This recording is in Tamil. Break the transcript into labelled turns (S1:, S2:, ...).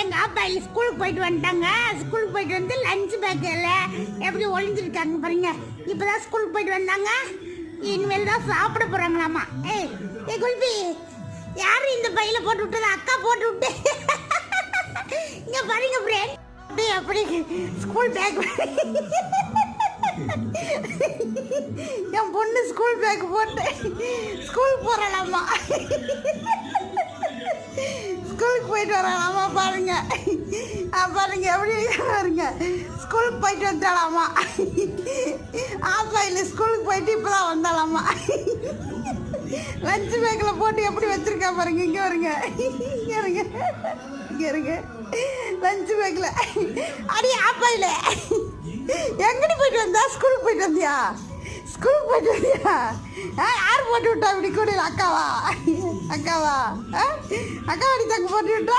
S1: எங்க அப்பா ஸ்கூலுக்கு போயிட்டு வந்துட்டாங்க. ஸ்கூலுக்கு போயிட்டு வந்து லஞ்ச் பேக்கில் எப்படி ஒளிஞ்சிருக்காங்க பாருங்க. இப்பதான் ஸ்கூலுக்கு போயிட்டு வந்தாங்க. இனிமேல் தான் சாப்பிட போறாங்களாமா. ஏய் ஏய் குல்பி யாரு இந்த பையில போட்டு விட்டது? அக்கா போட்டு விட்டு. இங்க பாருங்க ஃப்ரெண்ட் அப்படியே அப்படி. ஸ்கூல் பேக் என் பொண்ணு ஸ்கூல் பேக் போட்டு ஸ்கூல் போறலாமா ஸ்கூலுக்கு போயிட்டு வரலாமா பாருங்க. பாருங்க எப்படி பாருங்க. ஸ்கூலுக்கு போயிட்டு வந்துட்டாலாமா ஆப்பா இல்லை ஸ்கூலுக்கு போயிட்டு இப்போதான் வந்தாலாமா? லஞ்ச் பேக்கில் போட்டு எப்படி வச்சுருக்கா பாருங்க இங்கே வருங்க. இங்கே இருங்க இங்கே இருங்க லஞ்ச் பேக்கில் அடி ஆப்பாயில் எங்கடி போயிட்டு வந்தா? ஸ்கூலுக்கு போயிட்டு வந்தியா? ஸ்கூலுக்கு போயிட்டு வந்தியா? ஆ யார் போட்டு விட்டா இப்படி கூட அக்காவா? அக்காவா ஆ? அக்காவாடி தங்க போட்டு விட்டா